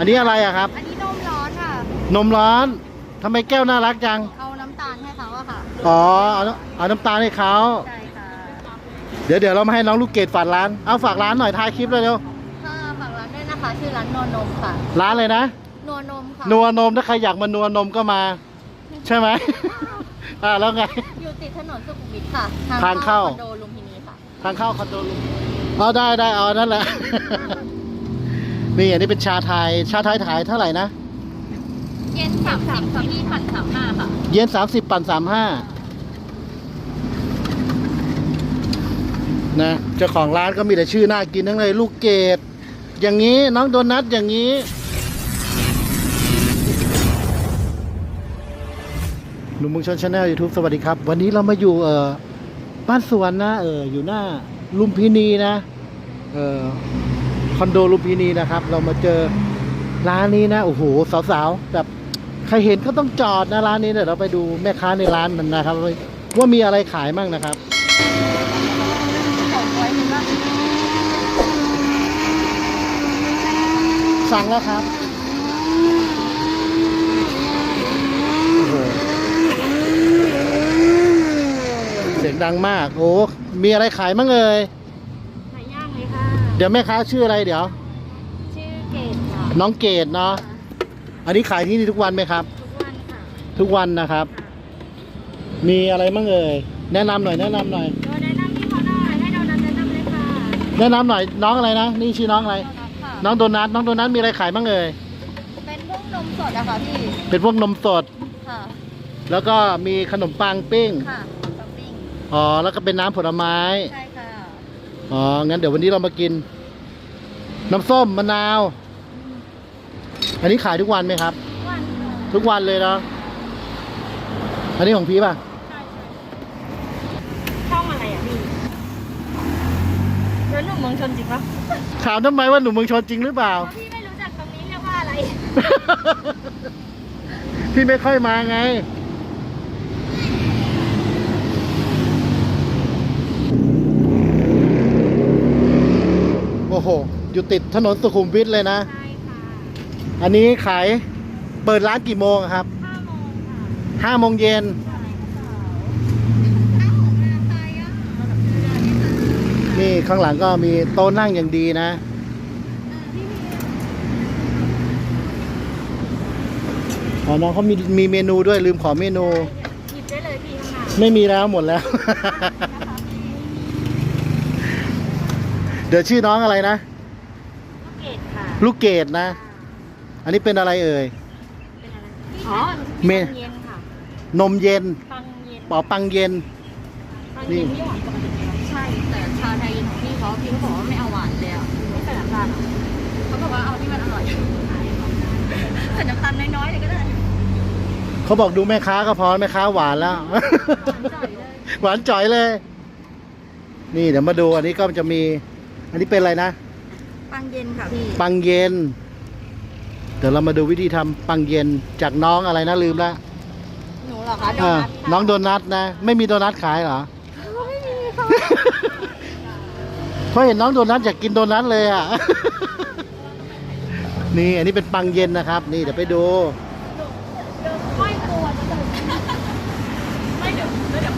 อันนี้อะไรอะครับ อันนี้นมร้อนค่ะ นมร้อนทำไมแก้วน่ารักจัง เอาน้ำตาลให้เขาอะค่ะ อ๋อ เอาน้ำเอาน้ำตาลให้เขา ใช่ค่ะเดี๋ยวเดี๋ยวเรามาให้น้องลูกเกดฝากร้าน เอาฝากร้านหน่อยท้ายคลิปเลยเร็วค่ะฝากร้านด้วยนะคะ ชื่อร้านนัวนมค่ะ ร้านเลยนะ นัวนมค่ะ นัวนมถ้าใครอยากมานัวนมก็มา ใช่ไหม อ่าแล้วไง อยู่ติดถนนสุขุมวิทค่ะทางเข้า คอนโดลุมพินีค่ะ ทางเข้าคอนโดลุงเอาได้ได้เอาอันนั่นแหละ นี่อันนี้เป็นชาไทย ชาไทยขายเท่าไหร่นะ เย็นสามสิบค่ะพี่ผัดสามห้าค่ะ เย็นสามสิบปั่นสามห้านะเจ้าของร้านก็มีแต่ชื่อน่ากินทั้งเลยลูกเกดอย่างนี้น้องโดนัทอย่างนี้หนุ่มเมืองชนชาแนลยูทูบสวัสดีครับ วันนี้เรามาอยู่เอ่อบ้านสวนนะเอออยู่หน้าลุมพินีนะเออค อนโดลุมพินีนะครับ เรามาเจอร้านนี้นะโอ้โหสาวๆแบบใครเห็นก็ต้องจอดนะร้านนี้เดี๋ยวเราไปดูแม่ค้าในร้านมันนะครับ ว่ามีอะไรขายมั่งนะครับสั่งแล้วครับเสียงดังมาก โอ้ มีอะไรขายมั่งเอ่ย เลยค่ะเดี๋ยวแม่ค้าชื่ออะไรเดี๋ยว ชื่อเกดค่ะน้องเกดเนาะ อันนี้ขายที่นี่ทุกวันไหมครับ ทุกวันค่ะทุกวันนะครับ มีอะไรมั่งเอ่ย แนะนำหน่อยแนะนำหน่อย โดยแนะนำที่เขาหน่อยให้เรานั้นแนะนำเลยค่ะแนะนำหน่อยน้องอะไรนะ นี่ชื่อน้องอะไรเรานับค่ะน้องโดนัท น้องโดนัทมีอะไรขายมั่งเอ่ย เป็นพวกนมสดอะค่ะพี่เป็นพวกนมสด ค่ะแล้วก็มีขนมปังปิ้ง ค่ะปังปิ้งอ๋อ แล้วก็เป็นน้ำผลไม้ ใช่ค่ะ อ๋อ งั้นเดี๋ยววันนี้เรามากิน น้ำส้มมะนาว อันนี้ขายทุกวันไหมครับ วันค่ะทุกวันเลยเนาะอันนี้ของพี่ป่ะ ใช่ใช่ช่องอะไรอะพี่แล้วหนุ่มเมืองชนจริงปะถามทำไมว่าหนุ่มเมืองชนจริงหรือเปล่าเพราะพี่ไม่รู้จักตรงนี้เรียกว่าอะไรพี่ไม่ค่อยมาไง อ้โห อยู่ติดถนนสุขุมวิทเลยนะ ใช่ค่ะอันนี้ขายเปิดร้านกี่โมงอะครับห้าโมงค่ะห้าโมงเย็นใช่ค่ะข้าวของนาไทยอะนี่ข้างหลังก็มีโต๊ะนั่งอย่างดีนะ อ๋อ น้องเขามีมีเมนูด้วยลืมขอเมนู หยิบได้เลยพี่ข้างหน้า ไม่มีแล้วหมดแล้ว นะคะ เดี๋ยวชื่อน้องอะไรนะเกตค่ะลูกเกดนะ อันนี้เป็นอะไรเอ่ย เป็นอะไรอ๋อเมปังเย็นค่ะนมเย็นปังเย็นปอปังเย็น ปังเย็นที่หวานปกติไหมคะใช่ แต่ชาไทยเย็นของพี่เขาพี่เขาบอกว่าไม่เอาหวานเลยอะไม่ใส่น้ำตาลเหรอเขาบอกว่าเอาที่มันอร่อยใส่น้ำตาลน้อยๆเลยก็ได้เขาบอกดูแม่ค้าก็พอแม่ค้าหวานแล้ว หวานจ่อยเลยนี่เดี๋ยวมาดูอันนี้ก็จะมี อันนี้เป็นอะไรนะ ปังเย็นค่ะพี่ ปังเย็น เดี๋ยวเรามาดูวิธีทำปังเย็นจากน้องอะไรนะลืมละหนูเหรอคะโดอ่านัทน้องโดนัทนะ ไม่มีโดนัทขายเหรอ ไม่มีค่ะ เพราะเห็นน้องโดนัทอยากกินโดนัทเลยอะ นี่อันนี้เป็นปังเย็นนะครับ นี่เดี๋ยวไปดู ไม่กลัวจะไม่เดี๋ยวเดี๋ยว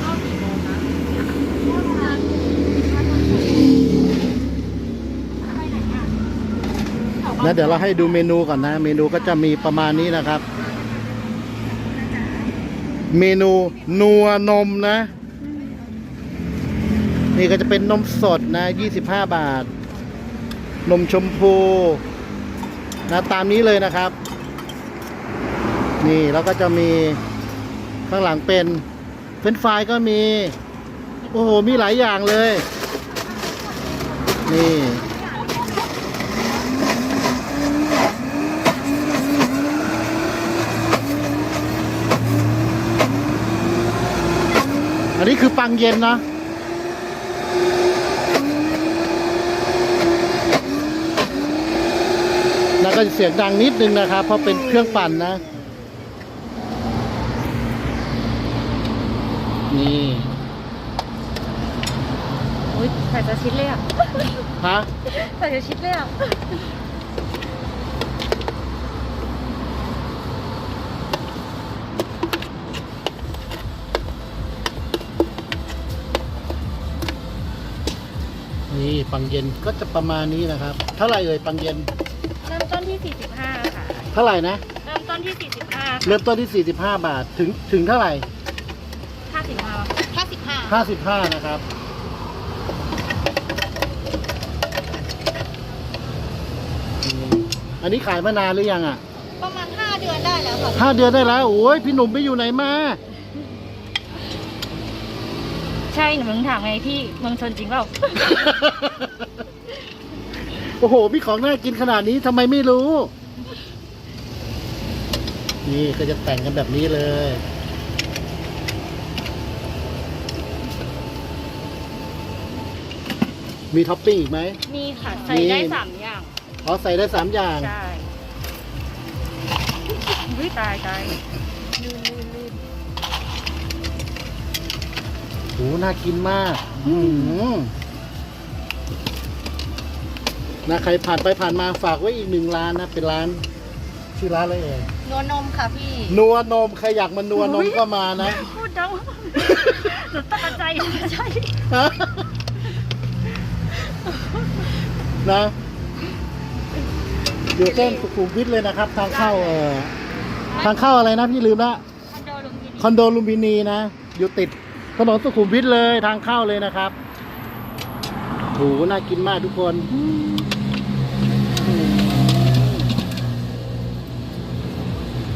เข้ากี่โมงนะไปไหนอะ นะเดี๋ยวเราให้ดูเมนูก่อนนะ เมนูก็จะมีประมาณนี้นะครับ เมนูนัวนมนะ นี่ก็จะเป็นนมสดนะ 25 บาท นมชมพู นะตามนี้เลยนะครับ นี่แล้วก็จะมีข้างหลังเป็นเฟรนฟรายก็มี โอ้โห มีหลายอย่างเลย นี่ นนี้คือปังเย็นเนาะแล้วก็เสียงดังนิดนึงนะครับ เพราะเป็นเครื่องปั่นนะ นี่อุ้ยใส่จะชิดเลยอะ ฮะ ใส่จะชิดเลยอะ นี่ ปังเย็นก็จะประมาณนี้นะครับ เท่าไหร่เอ่ยปังเย็น เริ่มต้นที่ 45 ค่ะ เท่าไหร่นะ เริ่มต้นที่ 45 เริ่มต้นที่ 45 บาทถึงถึงเท่าไหร่ 55 55 55 นะครับอืมอันนี้ขายมานานหรือยังอะ ประมาณ 5 เดือนได้แล้วค่ะ ห้าเดือนได้แล้วโอ้ยพี่หนุ่มไปอยู่ไหนมา ใช่หนูมึงถามไงพี่เมืองชนจริงเปล่า โอ้โห มีของน่ากินขนาดนี้ทำไมไม่รู้ นี่ก็จะแต่งกันแบบนี้เลย มีท็อปปิ้งอีกไหมนี่ค่ะใส่นี่ได้3อย่าง อ๋อใส่ได้สามอย่าง ใช่วิตายตาย โหน่ากินมากอืมนะใครผ่านไปผ่านมาฝากไว้อีกหนึ่งร้านนะ เป็นร้านชื่อร้านอะไรเอ่ยนวลนมค่ะพี่นัวนมใครอยากมานัวนมก็มานะ พูดดังหนูตกใจใช่นะอยู่เส้นสุขุมวิทเลยนะครับ ทางเข้าเออทางเข้าอะไรนะพี่ลืมละคอนโดลุงยินคอนโดลุมพินีนะ อยู่ติด ถนนสุขุมวิทเลยทางเข้าเลยนะครับโหน่ากินมากทุกคนอืม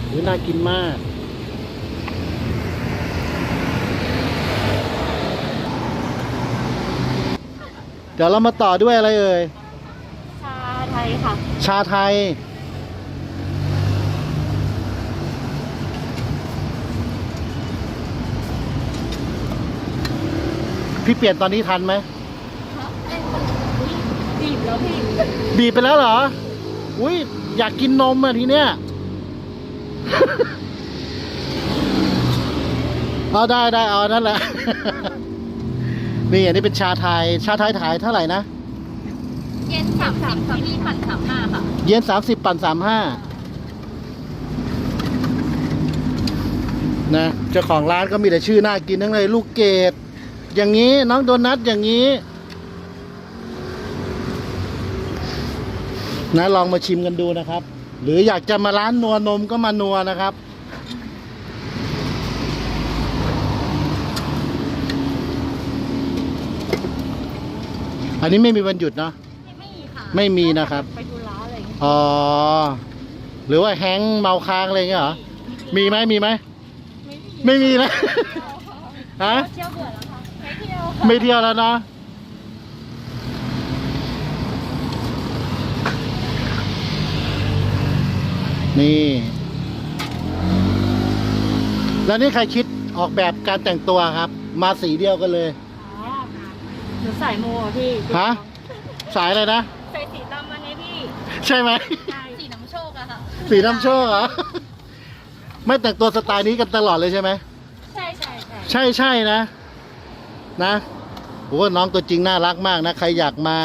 โหน่ากินมาก เดี๋ยวเรามาต่อด้วยอะไรเอ่ย ชาไทยค่ะ ชาไทย พี่เปลี่ยนตอนนี้ทันไหมบีบแล้วพี่บีบไปแล้วเหรอ อุ้ยอยากกินนมอะทีเนี้ยเอาได้ได้เอานั่นแหละ นี่อันนี้เป็นชาไทย ชาไทยขายเท่าไหร่นะ เย็นสามสามที่นี่ปั่นสามห้าค่ะเย็นสามสิบปั่นสามห้านะเจ้าของร้านก็มีแต่ชื่อน่ากินทั้งเลยลูกเกด อย่างนี้น้องโดนัทอย่างนี้นะลองมาชิมกันดูนะครับ หรืออยากจะมาร้านนัวนมก็มานัวนะครับ อันนี้ไม่มีวันหยุดเนาะไม่มีค่ะไม่มีนะครับ ไปดูร้านอะไรอย่างเงี้ยอ๋อหรือว่าแฮงก์เมาค้างอะไรเงี้ยเหรอมีไหมมีไหมไม่มีไม่มีนะฮะเที่ยวเบื่อแล้วค่ะ ไม่เที่ยวค่ะไม่เที่ยวแล้วเนาะนี่ แล้วนี่ใครคิดออกแบบการแต่งตัวครับ มาสีเดียวกันเลย อ๋อหนูใส่โมอะพี่ฮะ สายอะไรนะ ใส่สีดำมาไงพี่ใช่ไหม ใช่สีน้ำโชคอะค่ะสีน้ำโชคเหรอ ไม่แต่งตัวสไตล์นี้กันตลอดเลยใช่ไหม ใช่ใช่ใช่ ใช่ใช่นะ นะ โอ้น้องตัวจริงน่ารักมากนะ ใครอยากมา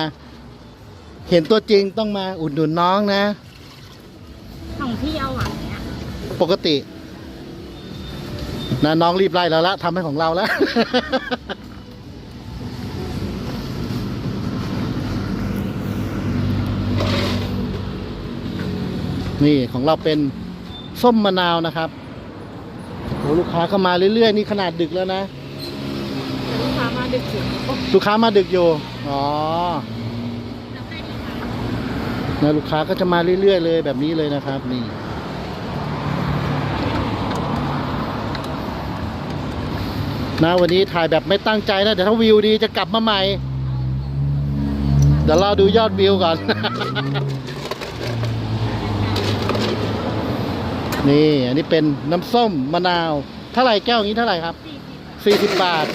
เห็นตัวจริงต้องมาอุดหนุนน้องนะ ของพี่เอาหวานเนี้ยปกตินะน้องรีบไล่เราละทำให้ของเราแล้ว นี่ของเราเป็นส้มมะนาวนะครับโอ้ลูกค้าเข้ามาเรื่อยๆ นี่ขนาดดึกแล้วนะแต่ลูกค้า มาดึกถึงลูกค้ามาดึกอยู่ อ๋อ นะลูกค้าก็จะมาเรื่อยๆเลยแบบนี้เลยนะครับ นี่ นะวันนี้ถ่ายแบบไม่ตั้งใจนะ เดี๋ยวถ้าวิวดีจะกลับมาใหม่ เดี๋ยวเรอดูยอดวิวก่อน นี่ อันนี้เป็นน้ำส้มมะนาว เท่าไหร่แก้วอย่างนี้เท่าไหร่ครับสี่สิบ40 บาท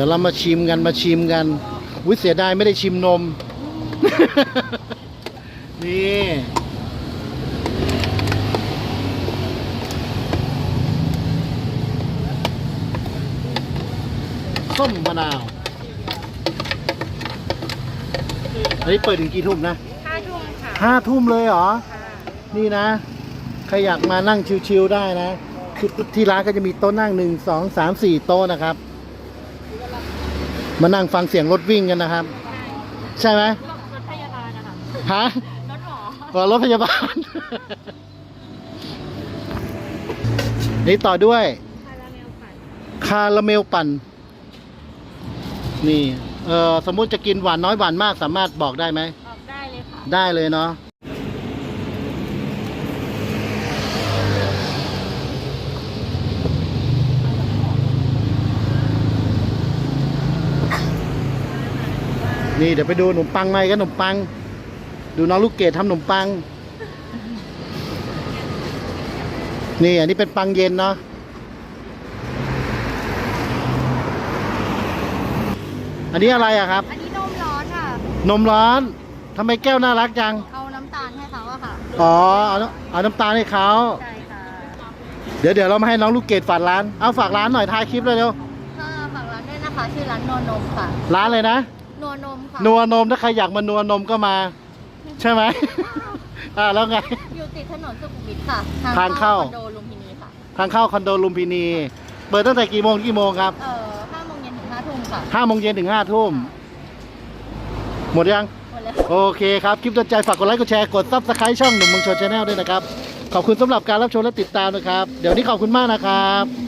ดี๋ยวเรามาชิมกันมาชิมกันวุ้ยเสียดายไม่ได้ชิมนม นี่ส้มมะนาว อันนี้เปิดถึงกี่ทุ่มนะห้าทุ่มค่ะห้าทุ่มเลยเหรอ นี่นะ ใครอยากมานั่งชิวๆได้นะ ที่ร้านก็จะมีโต๊ะนั่งหนึ่งสองสามสี่โต๊ะนะครับ มานั่งฟังเสียงรถวิ่งกันนะครับ ใช่ไหมรถพยาบาลนะคะฮะรถหมออ๋อรถพยาบาล นี่ต่อด้วย คาราเมลปั่นคาราเมลปั่น นี่ เออสมมุติจะกินหวานน้อยหวานมากสามารถบอกได้ไหม ออกได้เลยค่ะ ได้เลยเนาะ นี่เดี๋ยวไปดูขนมปังไหมกันขนมปัง ดูน้องลูกเกดทำขนมปัง นี่อันนี้เป็นปังเย็นเนาะอันนี้อะไรอะครับ อันนี้นมร้อนค่ะ นมร้อนทำไมแก้วน่ารักจัง เอาน้ำตาลให้เขาอะค่ะอ๋อเอาน้ำเอาน้ำตาลให้เขา ใช่ค่ะเดี๋ยวเดี๋ยวเรามาให้น้องลูกเกดฝากร้าน เอาฝากร้านหน่อยท้ายคลิปเลยเร็วค่ะฝากร้านด้วยนะคะ ชื่อร้านนัวนมค่ะ ร้านเลยนะ นัวนมค่ะนัวนมถ้าใครอยากมานัวนมก็มา ใช่ไหม อ่าแล้วไง อยู่ติดถนนสุขุมวิทค่ะทางเข้าคอนโดลุมพินีค่ะทางเข้าคอนโดลุมพินี เปิดตั้งแต่กี่โมงถึงกี่โมงครับเอ่อห้าโมงเย็นถึงห้าทุ่มค่ะห้าโมงเย็นถึงห้าทุ่มหมดยังหมดเลยโอเคครับ คลิปตันใจฝากกดไลค์กดแชร์กดซับสไครต์ช่องหนุ่มเมืองชนชาแนลด้วยนะครับ ขอบคุณสำหรับการรับชมและติดตามนะครับ เดี๋ยวนี้ขอบคุณมากนะครับ